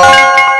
മല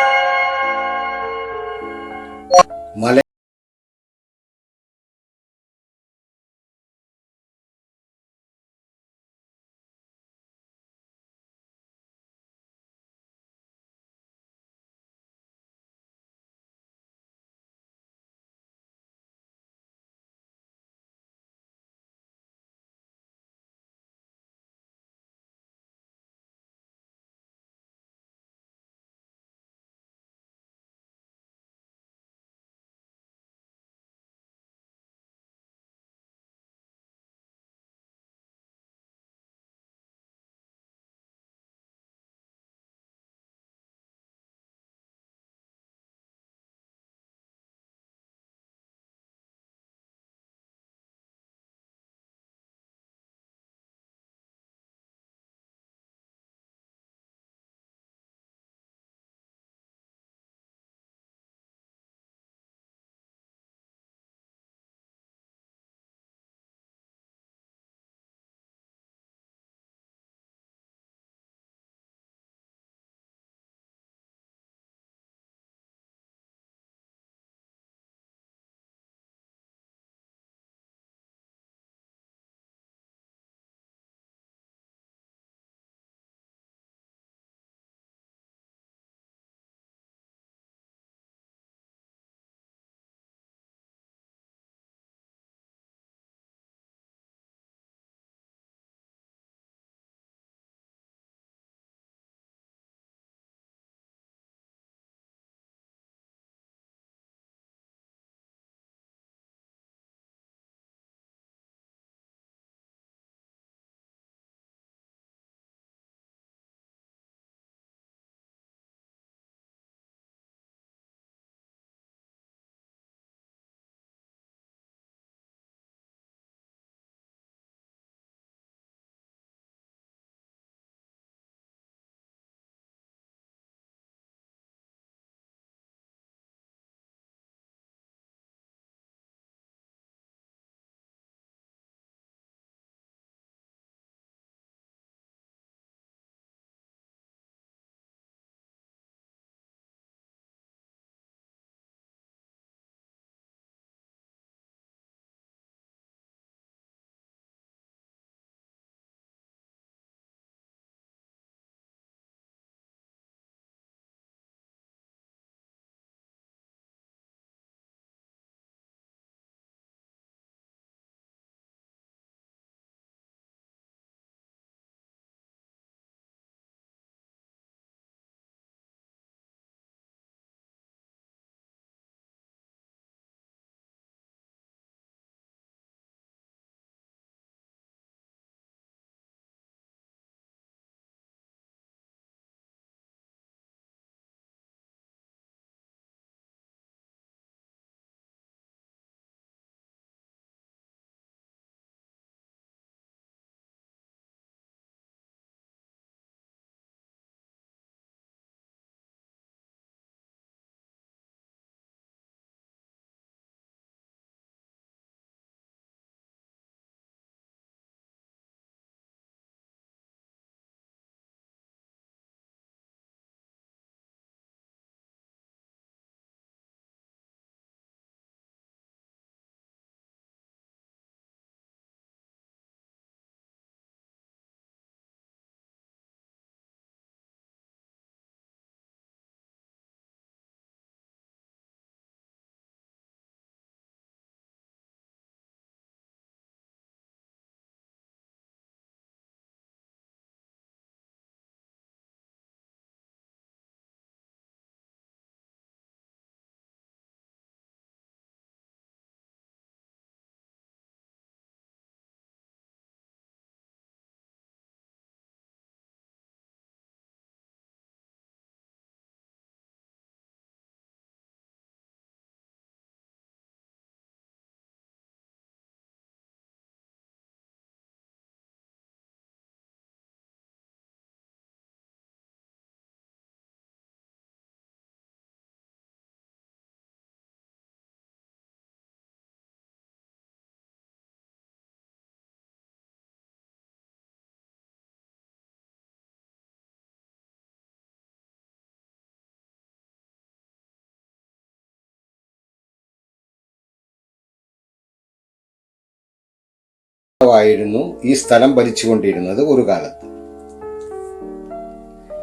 ആയിരുന്നു ഈ സ്ഥലം ഭരിച്ചുകൊണ്ടിരുന്നത് ഒരു കാലത്ത്.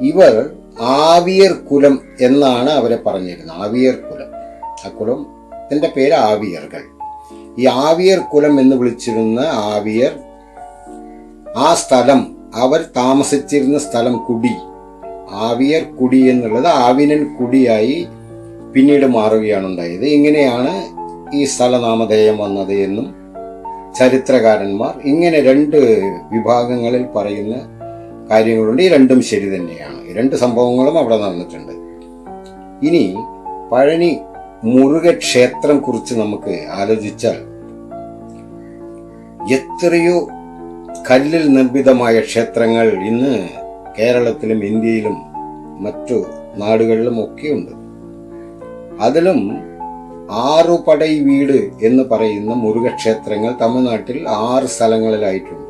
ഇവർ ആവിയർ കുലം എന്നാണ് അവരെ പറഞ്ഞിരുന്നത്. ആവിയർ കുലം. ആ കുലം കുലത്തിന്റെ പേര് ആവിയർകൾ ഈ ആവിയർ കുലം എന്ന് വിളിച്ചിരുന്ന ആവിയർ ആ സ്ഥലം അവർ താമസിച്ചിരുന്ന സ്ഥലം കുടി. ആവിയർ കുടി എന്നുള്ളത് ആവിനൻ കുടിയായി പിന്നീട് മാറുകയാണ് ഉണ്ടായത്. ഇങ്ങനെയാണ് ഈ സ്ഥലനാമധേയം വന്നത് എന്നും ചരിത്രകാരന്മാർ ഇങ്ങനെ രണ്ട് വിഭാഗങ്ങളിൽ പറയുന്ന കാര്യങ്ങളുണ്ട്. ഈ രണ്ടും ശരി തന്നെയാണ്. രണ്ട് സംഭവങ്ങളും അവിടെ നടന്നിട്ടുണ്ട്. ഇനി പഴനി മുരുക ക്ഷേത്രം കുറിച്ച് നമുക്ക് ആലോചിച്ചാൽ എത്രയോ കല്ലിൽ നിർമ്മിതമായ ക്ഷേത്രങ്ങൾ ഇന്ന് കേരളത്തിലും ഇന്ത്യയിലും മറ്റു നാടുകളിലും ഒക്കെയുണ്ട്. അതിലും ആറുപടൈ വീട് എന്ന് പറയുന്ന മുരുകക്ഷേത്രങ്ങൾ തമിഴ്നാട്ടിൽ ആറ് സ്ഥലങ്ങളിലായിട്ടുണ്ട്.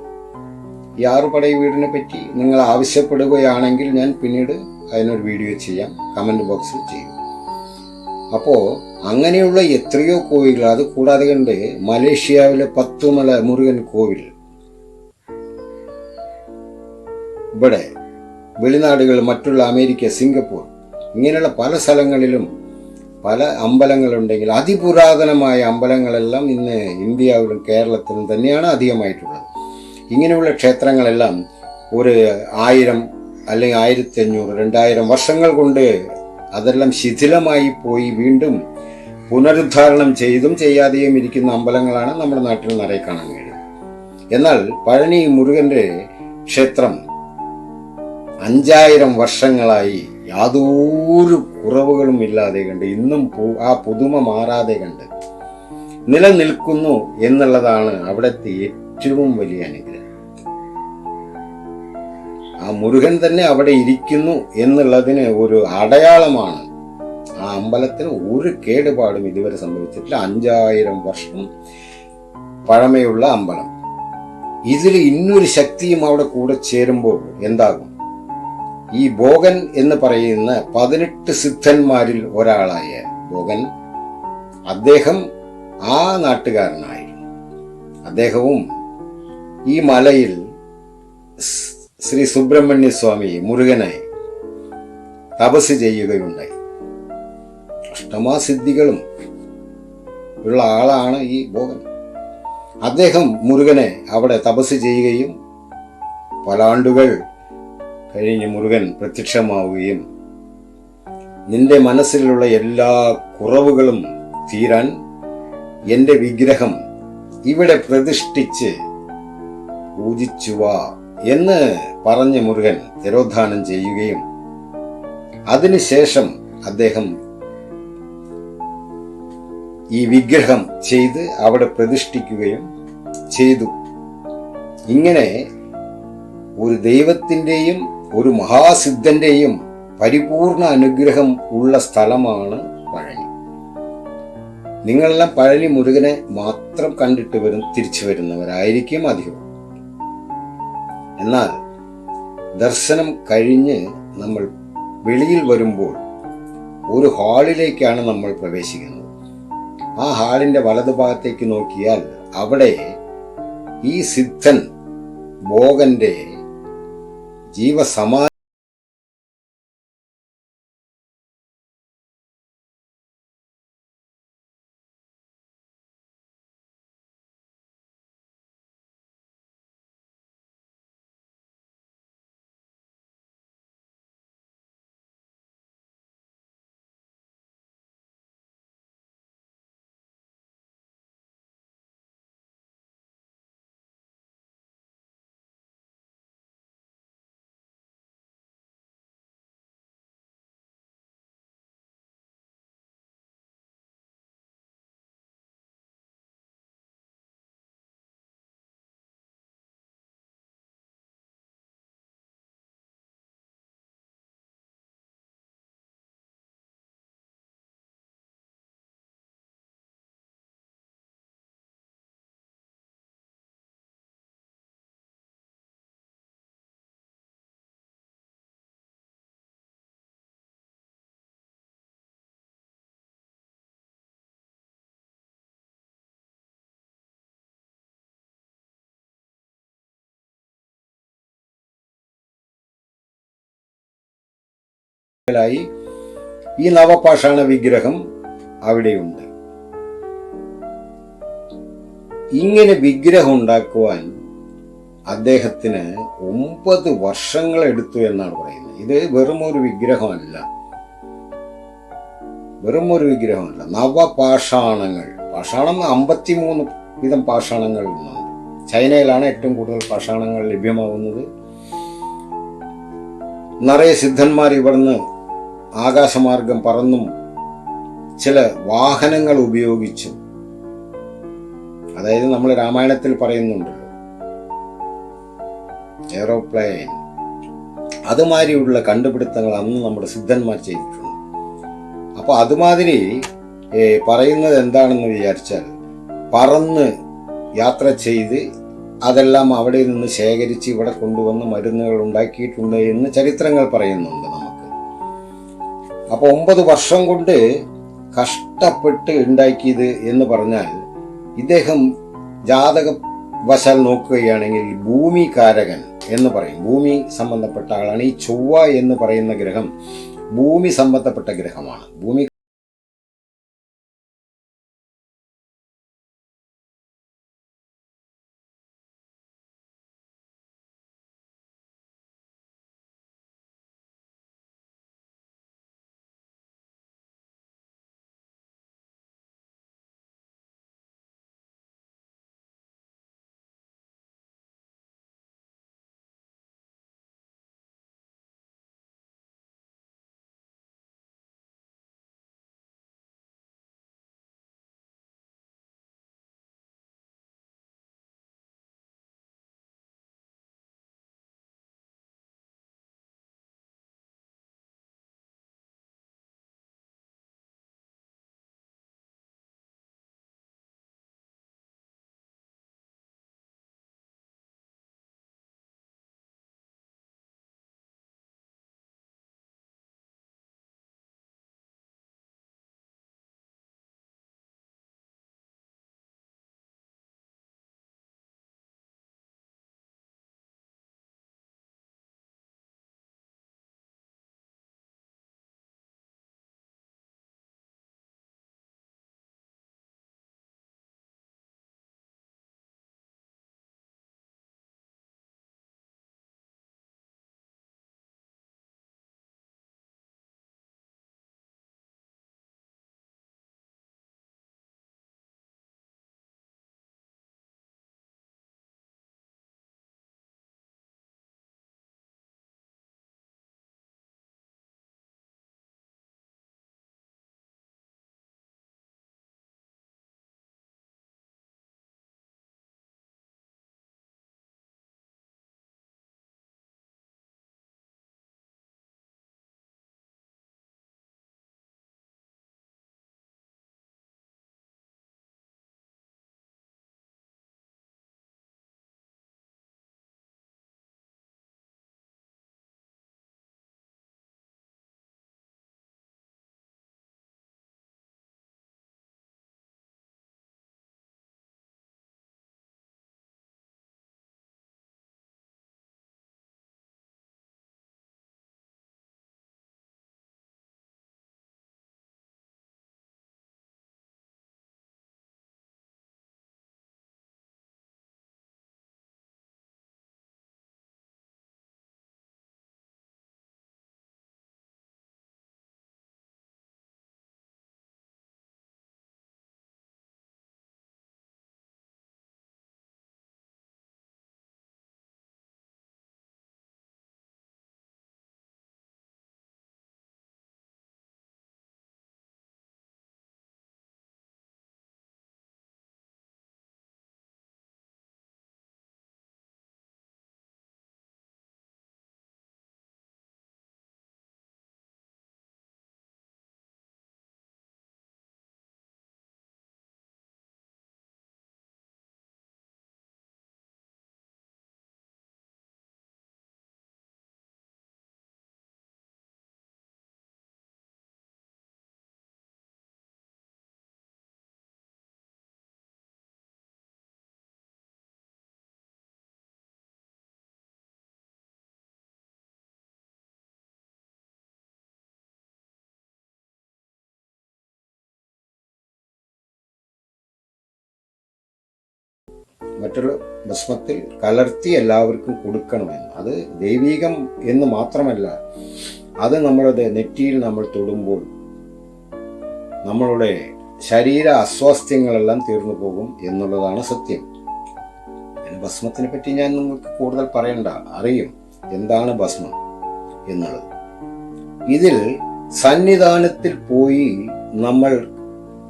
ഈ ആറുപടൈ വീടിനെ പറ്റി നിങ്ങൾ ആവശ്യപ്പെടുകയാണെങ്കിൽ ഞാൻ പിന്നീട് അതിനൊരു വീഡിയോ ചെയ്യാം. കമന്റ് ബോക്സിൽ ചെയ്യും. അപ്പോൾ അങ്ങനെയുള്ള എത്രയോ കോവിലുകൾ അത് കൂടാതെ കണ്ട് മലേഷ്യാവിലെ പത്തുമല മുരുകൻ കോവിൽ. ഇവിടെ വെളിനാടുകൾ മറ്റുള്ള അമേരിക്ക സിംഗപ്പൂർ ഇങ്ങനെയുള്ള പല സ്ഥലങ്ങളിലും പല അമ്പലങ്ങളുണ്ടെങ്കിൽ അതിപുരാതനമായ അമ്പലങ്ങളെല്ലാം ഇന്ന് ഇന്ത്യയിലും കേരളത്തിലും തന്നെയാണ് അധികമായിട്ടുള്ളത്. ഇങ്ങനെയുള്ള ക്ഷേത്രങ്ങളെല്ലാം ഒരു ആയിരം അല്ലെങ്കിൽ ആയിരത്തി അഞ്ഞൂറ് രണ്ടായിരം വർഷങ്ങൾ കൊണ്ട് അതെല്ലാം ശിഥിലമായി പോയി വീണ്ടും പുനരുദ്ധാരണം ചെയ്തും ചെയ്യാതെയും ഇരിക്കുന്ന അമ്പലങ്ങളാണ് നമ്മുടെ നാട്ടിൽ നിറയെ കാണാൻ കഴിയും എന്നാൽ പഴനി മുരുകന്റെ ക്ഷേത്രം അഞ്ചായിരം വർഷങ്ങളായി യാതൊരു കുറവുകളും ഇല്ലാതെ കണ്ട് ഇന്നും ആ പുതുമ മാറാതെ കണ്ട് നിലനിൽക്കുന്നു എന്നുള്ളതാണ് അവിടുത്തെ ഏറ്റവും വലിയ അനുഗ്രഹം. ആ മുരുകൻ തന്നെ അവിടെ ഇരിക്കുന്നു എന്നുള്ളതിന് ഒരു അടയാളമാണ്. ആ അമ്പലത്തിന് ഒരു കേടുപാടും ഇതുവരെ സംഭവിച്ചിട്ടില്ല. അഞ്ചായിരം വർഷം പഴമയുള്ള അമ്പലം. ഇതിൽ ഇന്നൊരു ശക്തിയും അവിടെ കൂടെ ചേരുമ്പോൾ എന്താകും? ഈ ഭോഗൻ എന്ന് പറയുന്ന പതിനെട്ട് സിദ്ധന്മാരിൽ ഒരാളായ ഭോഗൻ അദ്ദേഹം ആ നാട്ടുകാരനായി അദ്ദേഹവും ഈ മലയിൽ ശ്രീ സുബ്രഹ്മണ്യ സ്വാമി മുരുകനെ തപസ് ചെയ്യുകയുണ്ടായി. അഷ്ടമാസിദ്ധികളും ഉള്ള ആളാണ് ഈ ഭോഗൻ. അദ്ദേഹം മുരുകനെ അവിടെ തപസ് ചെയ്യുകയും പല ആണ്ടുകൾ കഴിഞ്ഞ് മുരുകൻ പ്രത്യക്ഷമാവുകയും നിന്റെ മനസ്സിലുള്ള എല്ലാ കുറവുകളും തീരാൻ എന്റെ വിഗ്രഹം ഇവിടെ പ്രതിഷ്ഠിച്ച് പൂജിച്ചുവാ എന്ന് പറഞ്ഞ മുരുകൻ തിരോധാനം ചെയ്യുകയും അതിനുശേഷം അദ്ദേഹം ഈ വിഗ്രഹം ചെയ്ത് അവിടെ പ്രതിഷ്ഠിക്കുകയും ചെയ്തു. ഇങ്ങനെ ഒരു ദൈവത്തിന്റെയും ഒരു മഹാസിദ്ധന്റെയും പരിപൂർണ അനുഗ്രഹം ഉള്ള സ്ഥലമാണ് പഴനി. നിങ്ങളെല്ലാം പഴനി മുരുകനെ മാത്രം കണ്ടിട്ട് വരും തിരിച്ചു വരുന്നവരായിരിക്കും അധികം. എന്നാൽ ദർശനം കഴിഞ്ഞ് നമ്മൾ വെളിയിൽ വരുമ്പോൾ ഒരു ഹാളിലേക്കാണ് നമ്മൾ പ്രവേശിക്കുന്നത്. ആ ഹാളിന്റെ വലതുഭാഗത്തേക്ക് നോക്കിയാൽ അവിടെ ഈ സിദ്ധൻ ഭോഗന്റെ జీవ సమా ായി ഈ നവപാഷാണ വിഗ്രഹം അവിടെയുണ്ട്. ഇങ്ങനെ വിഗ്രഹം ഉണ്ടാക്കുവാൻ അദ്ദേഹത്തിന് ഒമ്പത് വർഷങ്ങൾ എടുത്തു എന്നാണ് പറയുന്നത്. ഇത് വെറും ഒരു വിഗ്രഹമല്ല. വെറും ഒരു വിഗ്രഹമല്ല. നവപാഷാണങ്ങൾ. പാഷാണം അമ്പത്തിമൂന്ന് വിധം പാഷാണങ്ങൾ ഇന്നുണ്ട് ചൈനയിലാണ് ഏറ്റവും കൂടുതൽ പാഷാണങ്ങൾ ലഭ്യമാകുന്നത് നിറയെ സിദ്ധന്മാർ ഇവിടുന്ന് ആകാശമാർഗം പറന്നും ചില വാഹനങ്ങൾ ഉപയോഗിച്ചും. അതായത് നമ്മൾ രാമായണത്തിൽ പറയുന്നുണ്ടല്ലോ എയ്റോപ്ലെയിൻ. അതുമാതിരിയുള്ള കണ്ടുപിടുത്തങ്ങൾ അന്ന് നമ്മുടെ സിദ്ധന്മാർ ചെയ്തിട്ടുണ്ട്. അപ്പോൾ അതുമാതിരി പറയുന്നത് എന്താണെന്ന് വിചാരിച്ചാൽ പറന്ന് യാത്ര ചെയ്ത് അതെല്ലാം അവിടെ നിന്ന് ശേഖരിച്ച് ഇവിടെ കൊണ്ടുവന്ന് മരുന്നുകൾ ഉണ്ടാക്കിയിട്ടുണ്ട് എന്ന് ചരിത്രങ്ങൾ പറയുന്നുണ്ട് അപ്പോൾ ഒമ്പത് വർഷം കൊണ്ട് കഷ്ടപ്പെട്ട് ഉണ്ടാക്കിയത് എന്ന് പറഞ്ഞാൽ ഇദ്ദേഹം ജാതക വശാൽ നോക്കുകയാണെങ്കിൽ ഭൂമി കാരകൻ എന്ന് പറയും. ഭൂമി സംബന്ധപ്പെട്ട ആളാണ്. ഈ ചൊവ്വ എന്ന് പറയുന്ന ഗ്രഹം ഭൂമി സംബന്ധപ്പെട്ട ഗ്രഹമാണ്. ഭൂമി മറ്റുള്ള ഭസ്മത്തിൽ കലർത്തി എല്ലാവർക്കും കൊടുക്കണമെന്ന് അത് ദൈവീകം എന്ന് മാത്രമല്ല അത് നമ്മളുടെ നെറ്റിയിൽ നമ്മൾ തൊടുമ്പോൾ നമ്മളുടെ ശരീര അസ്വാസ്ഥ്യങ്ങളെല്ലാം തീർന്നു പോകും എന്നുള്ളതാണ് സത്യം. ഭസ്മത്തിനെ പറ്റി ഞാൻ നിങ്ങൾക്ക് കൂടുതൽ പറയണ്ട അറിയും എന്താണ് ഭസ്മം എന്നുള്ളത്. ഇതിൽ സന്നിധാനത്തിൽ പോയി നമ്മൾ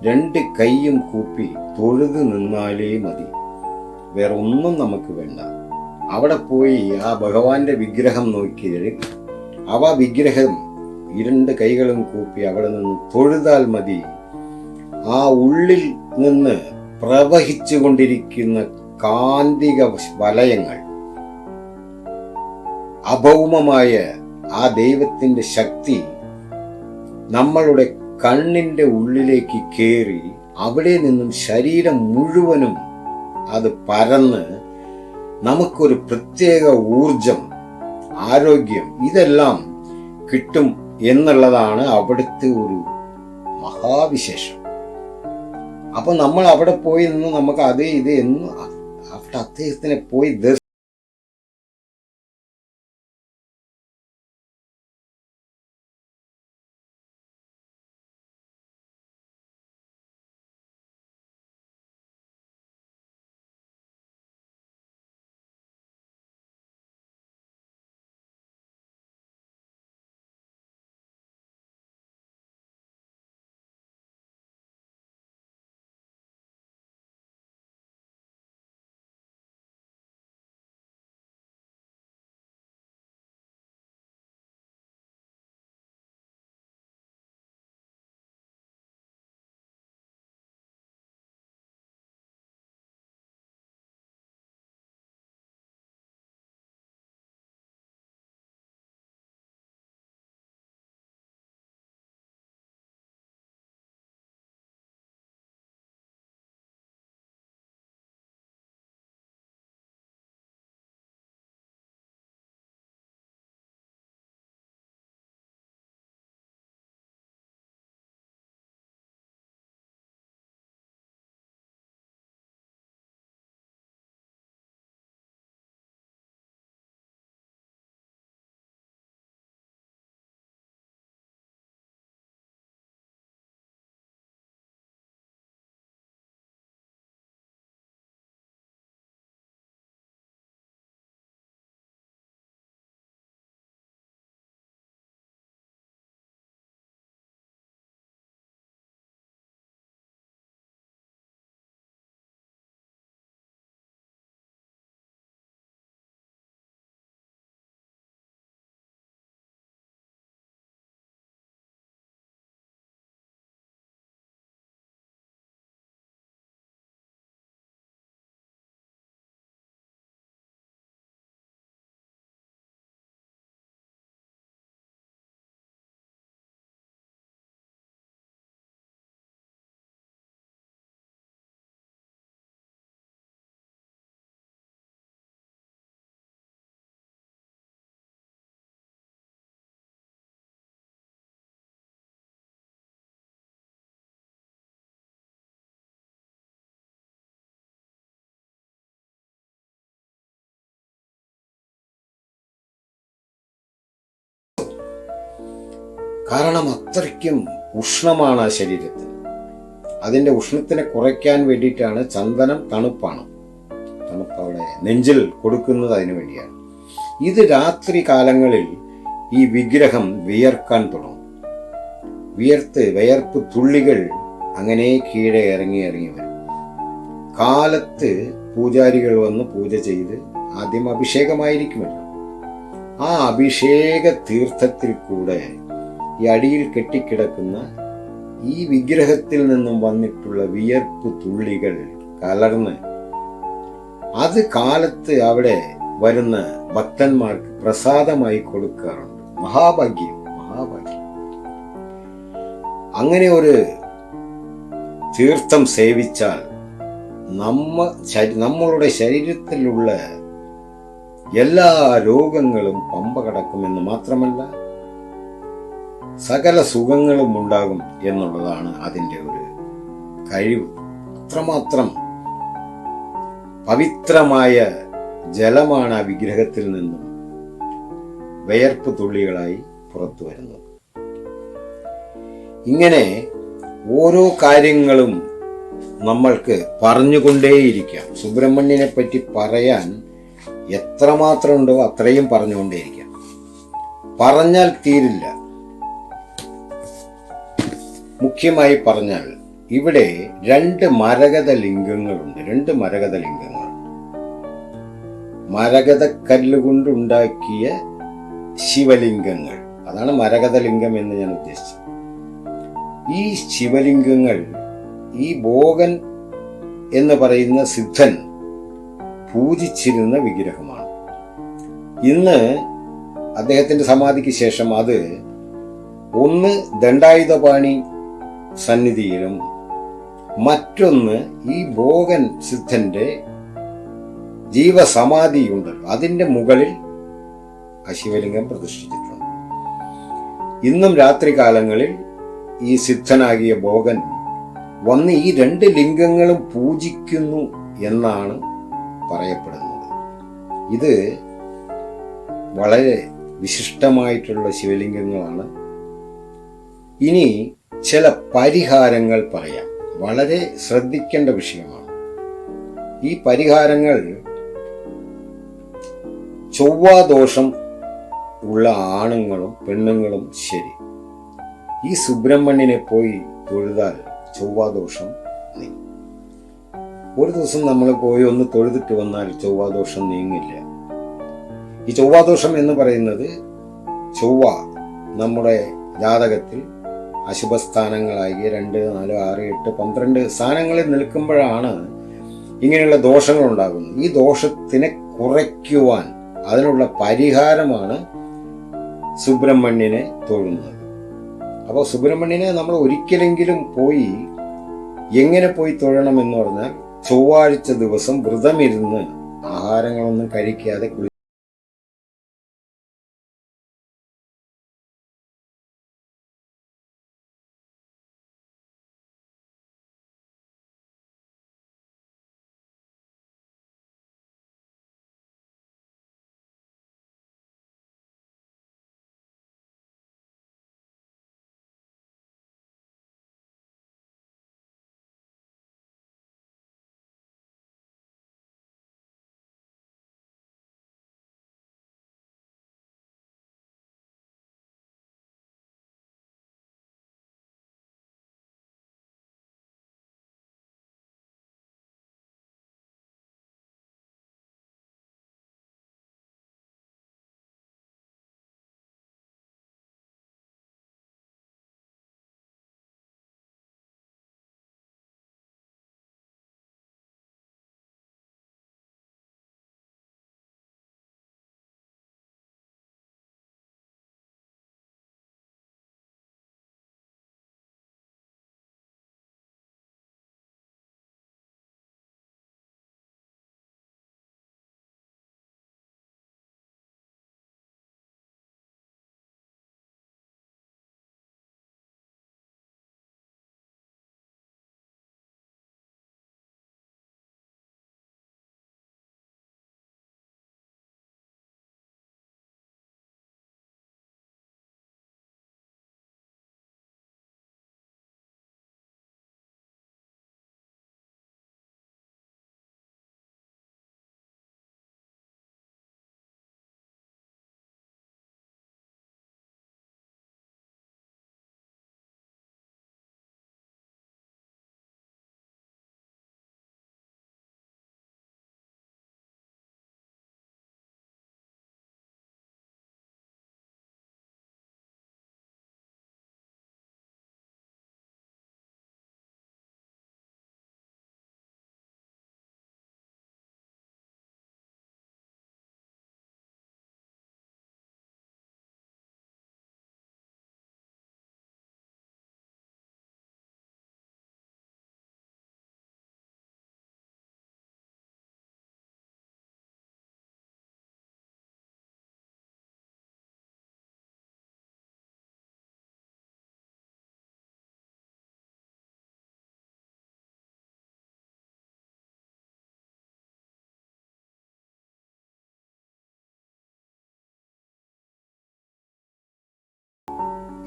രണ്ട് കൈയും കൂപ്പി തൊഴുതു നിന്നാലേ മതി. വേറെ ഒന്നും നമുക്ക് വേണ്ട. അവിടെ പോയി ആ ഭഗവാന്റെ വിഗ്രഹം നോക്കിയാൽ അവ വിഗ്രഹം ഇരുണ്ട് കൈകളും കൂപ്പി അവിടെ നിന്ന് തൊഴുതാൽ മതി. ആ ഉള്ളിൽ നിന്ന് പ്രവഹിച്ചു കൊണ്ടിരിക്കുന്ന കാന്തിക വലയങ്ങൾ. അഭൗമമായ ആ ദൈവത്തിന്റെ ശക്തി നമ്മളുടെ കണ്ണിന്റെ ഉള്ളിലേക്ക് കയറി അവിടെ നിന്നും ശരീരം മുഴുവനും അത് പരന്ന് നമുക്കൊരു പ്രത്യേക ഊർജം ആരോഗ്യം ഇതെല്ലാം കിട്ടും എന്നുള്ളതാണ് അവിടുത്തെ ഒരു മഹാവിശേഷം. അപ്പൊ നമ്മൾ അവിടെ പോയി നിന്ന് നമുക്ക് അതേ ഇത് എന്ന് അവിടെ അദ്ദേഹത്തിനെ പോയി കാരണം അത്രയ്ക്കും ഉഷ്ണമാണ് ആ ശരീരത്തിൽ. അതിന്റെ ഉഷ്ണത്തിനെ കുറയ്ക്കാൻ വേണ്ടിയിട്ടാണ് ചന്ദനം തണുപ്പാണ്. തണുപ്പ് അവിടെ നെഞ്ചിൽ കൊടുക്കുന്നത് അതിനു വേണ്ടിയാണ്. ഇത് രാത്രി കാലങ്ങളിൽ ഈ വിഗ്രഹം വിയർക്കാൻ തുടങ്ങും. വിയർത്ത് വിയർപ്പ് തുള്ളികൾ അങ്ങനെ കീഴെ ഇറങ്ങി ഇറങ്ങി വരും. കാലത്ത് പൂജാരികൾ വന്ന് പൂജ ചെയ്ത് ആദ്യം അഭിഷേകമായിരിക്കുമല്ലോ. ആ അഭിഷേക തീർത്ഥത്തിൽ കൂടെ ഈ അടിയിൽ കെട്ടിക്കിടക്കുന്ന ഈ വിഗ്രഹത്തിൽ നിന്നും വന്നിട്ടുള്ള വിയർപ്പ് തുള്ളികൾ കലർന്ന് അത് കാലത്ത് അവിടെ വരുന്ന ഭക്തന്മാർക്ക് പ്രസാദമായി കൊടുക്കാറുണ്ട്. മഹാഭാഗ്യം മഹാഭാഗ്യം. അങ്ങനെ ഒരു തീർത്ഥം സേവിച്ചാൽ നമ്മ നമ്മളുടെ ശരീരത്തിലുള്ള എല്ലാ രോഗങ്ങളും പമ്പ കടക്കുമെന്ന് മാത്രമല്ല സകല സുഖങ്ങളും ഉണ്ടാകും എന്നുള്ളതാണ് അതിന്റെ ഒരു കഴിവ്. അത്രമാത്രം പവിത്രമായ ജലമാണ് ആ വിഗ്രഹത്തിൽ നിന്നും വയർപ്പ് തുള്ളികളായി പുറത്തു വരുന്നത്. ഇങ്ങനെ ഓരോ കാര്യങ്ങളും നമ്മൾക്ക് പറഞ്ഞുകൊണ്ടേയിരിക്കാം. സുബ്രഹ്മണ്യനെ പറ്റി പറയാൻ എത്രമാത്രം ഉണ്ടോ അത്രയും പറഞ്ഞുകൊണ്ടേയിരിക്കാം. പറഞ്ഞാൽ തീരില്ല. മുഖ്യമായി പറഞ്ഞാൽ ഇവിടെ രണ്ട് മരകത ലിംഗങ്ങളുണ്ട് രണ്ട് മരകത ലിംഗങ്ങൾ മരകത കല്ലുകൊണ്ടുണ്ടാക്കിയ ശിവലിംഗങ്ങൾ. അതാണ് മരകത ലിംഗം എന്ന് ഞാൻ ഉദ്ദേശിച്ചത്. ഈ ശിവലിംഗങ്ങൾ ഈ ഭോഗൻ എന്ന് പറയുന്ന സിദ്ധൻ പൂജിച്ചിരുന്ന വിഗ്രഹമാണ്. ഇന്ന് അദ്ദേഹത്തിന്റെ സമാധിക്ക് ശേഷം അത് ഒന്ന് ദണ്ഡായുധപാണി സന്നിധിയിലും മറ്റൊന്ന് ഈ ഭോഗൻ സിദ്ധന്റെ ജീവസമാധിയുണ്ട്. അതിന്റെ മുകളിൽ ആ ശിവലിംഗം പ്രതിഷ്ഠിച്ചിട്ടുണ്ട്. ഇന്നും രാത്രികാലങ്ങളിൽ ഈ സിദ്ധനാകിയ ഭോഗൻ വന്ന് ഈ രണ്ട് ലിംഗങ്ങളും പൂജിക്കുന്നു എന്നാണ് പറയപ്പെടുന്നത്. ഇത് വളരെ വിശിഷ്ടമായിട്ടുള്ള ശിവലിംഗങ്ങളാണ്. ഇനി ചില പരിഹാരങ്ങൾ പറയാം. വളരെ ശ്രദ്ധിക്കേണ്ട വിഷയമാണ്. ഈ പരിഹാരങ്ങൾ ചൊവ്വാദോഷം ഉള്ള ആണുങ്ങളും പെണ്ണുങ്ങളും ശരി. ഈ സുബ്രഹ്മണ്യനെ പോയി തൊഴുതാൽ ചൊവ്വാദോഷം നീങ്ങും. ഒരു ദിവസം നമ്മൾ പോയി ഒന്ന് തൊഴുതിട്ട് വന്നാൽ ചൊവ്വാദോഷം നീങ്ങില്ല. ഈ ചൊവ്വാദോഷം എന്ന് പറയുന്നത് ചൊവ്വ നമ്മുടെ ജാതകത്തിൽ അശുഭസ്ഥാനങ്ങളായി രണ്ട് നാല് ആറ് എട്ട് പന്ത്രണ്ട് സ്ഥാനങ്ങളിൽ നിൽക്കുമ്പോഴാണ് ഇങ്ങനെയുള്ള ദോഷങ്ങൾ ഉണ്ടാകുന്നത് ഈ ദോഷത്തിനെ കുറയ്ക്കുവാൻ അതിനുള്ള പരിഹാരമാണ് സുബ്രഹ്മണ്യനെ തൊഴുന്നത്. അപ്പോൾ സുബ്രഹ്മണ്യനെ നമ്മൾ ഒരിക്കലെങ്കിലും പോയി എങ്ങനെ പോയി തൊഴണം എന്ന് പറഞ്ഞാൽ ചൊവ്വാഴ്ച ദിവസം വ്രതമിരുന്ന് ആഹാരങ്ങളൊന്നും കഴിക്കാതെ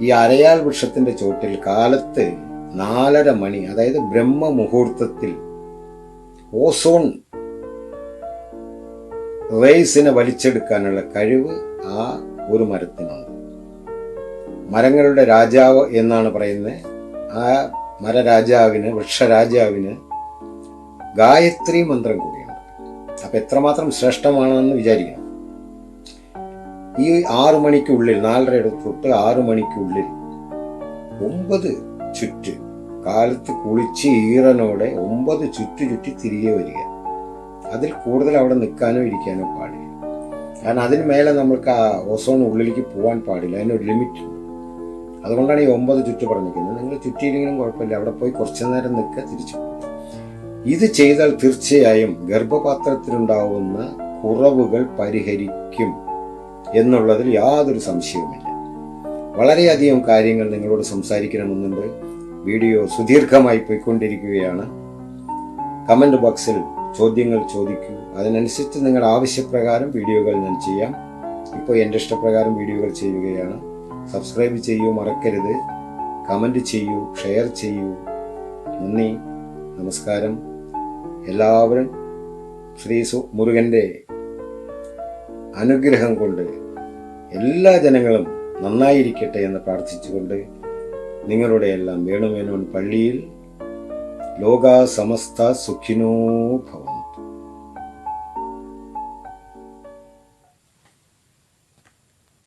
ഈ അരയാൽ വൃക്ഷത്തിന്റെ ചോട്ടിൽ കാലത്ത് നാലര മണി അതായത് ബ്രഹ്മ മുഹൂർത്തത്തിൽ ഓസോൺ റേസിനെ വലിച്ചെടുക്കാനുള്ള കഴിവ് ആ ഒരു മരത്തിനുണ്ട്. മരങ്ങളുടെ രാജാവ് എന്നാണ് പറയുന്നത്. ആ മരരാജാവിന് വൃക്ഷരാജാവിന് ഗായത്രി മന്ത്രം കൂടിയുണ്ട്. അപ്പൊ എത്രമാത്രം ശ്രേഷ്ഠമാണെന്ന് വിചാരിക്കണം. ഈ ആറു മണിക്കുള്ളിൽ നാലര തൊട്ട് ആറു മണിക്കുള്ളിൽ ഒമ്പത് ചുറ്റ് കാലത്ത് കുളിച്ച് ഈറനോടെ ഒമ്പത് ചുറ്റു ചുറ്റി തിരികെ വരിക. അതിൽ കൂടുതൽ അവിടെ നിൽക്കാനോ ഇരിക്കാനോ പാടില്ല. കാരണം അതിന് മേലെ നമ്മൾക്ക് ആ ഓസോൺ ഉള്ളിലേക്ക് പോകാൻ പാടില്ല. അതിനൊരു ലിമിറ്റ് ഉണ്ട്. അതുകൊണ്ടാണ് ഈ ഒമ്പത് ചുറ്റ് പറഞ്ഞിരിക്കുന്നത്. നിങ്ങൾ ചുറ്റിയില്ലെങ്കിലും കുഴപ്പമില്ല. അവിടെ പോയി കുറച്ചു നേരം നിൽക്കുക തിരിച്ചു ഇത് ചെയ്താൽ തീർച്ചയായും ഗർഭപാത്രത്തിലുണ്ടാവുന്ന കുറവുകൾ പരിഹരിക്കും. എന്നുള്ളതിൽ യാതൊരു സംശയവുമില്ല. വളരെയധികം കാര്യങ്ങൾ നിങ്ങളോട് സംസാരിക്കണമെന്നുണ്ട്. വീഡിയോ സുദീർഘമായി പോയിക്കൊണ്ടിരിക്കുകയാണ്. കമന്റ് ബോക്സിൽ ചോദ്യങ്ങൾ ചോദിക്കൂ. അതിനനുസരിച്ച് നിങ്ങളുടെ ആവശ്യപ്രകാരം വീഡിയോകൾ ഞാൻ ചെയ്യാം. ഇപ്പോൾ എന്റെ ഇഷ്ടപ്രകാരം വീഡിയോകൾ ചെയ്യുകയാണ്. സബ്സ്ക്രൈബ് ചെയ്യൂ മറക്കരുത്. കമന്റ് ചെയ്യൂ ഷെയർ ചെയ്യൂ. നന്ദി നമസ്കാരം. എല്ലാവരും ശ്രീ മുരുകന്റെ അനുഗ്രഹം കൊണ്ട് എല്ലാ ജനങ്ങളും നന്നായിരിക്കട്ടെ എന്ന് പ്രാർത്ഥിച്ചുകൊണ്ട് നിങ്ങളുടെ എല്ലാം വേണുവേനോൻ പള്ളിയിൽ ലോക സമസ്ത സുഖിനോ ഭവന്തു